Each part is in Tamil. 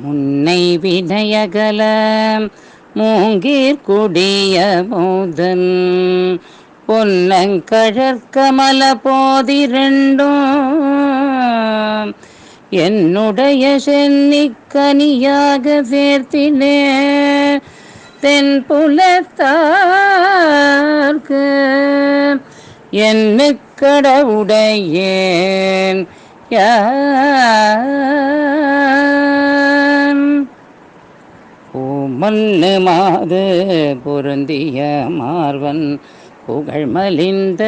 முன்னை வினயகல மூங்கீர் குடிய மோதன். பொன்னங்கழற்கமல போதிரண்டும். என்னுடைய சென்னிக்கனியாக சேர்த்தினே தென்புலத்தார்க்கு. என்னுக்கடவுடையேன் கடவுடையேன் பூமன்னு மாது பொருந்திய மார்வன் புகழ் மலிந்த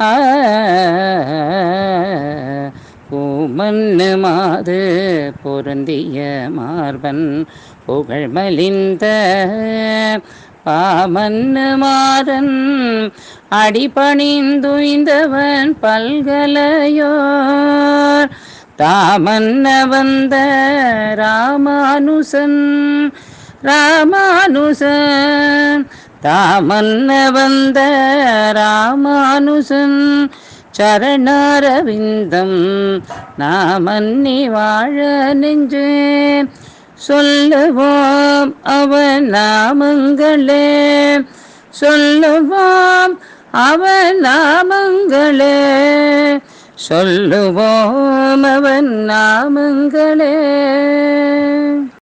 ஆ மாது பொருந்திய மார்பன் புகழ் மலிந்த பாமன்னு மாறன் அடிபணிந்துய்ந்தவன் பல்கலையோ தாமன்ன வந்த ராமானுசன் ராமானுசன். தாமன்ன வந்த ராமானுசன் சரணாரவிந்தம் நாமன்னி வாழ நெஞ்சே சொல்லுவோம் அவன் நாமங்களே சொல்லுவோம் அவன் நாமங்களே. சொல்லுவோம் அவன் நாமங்களே.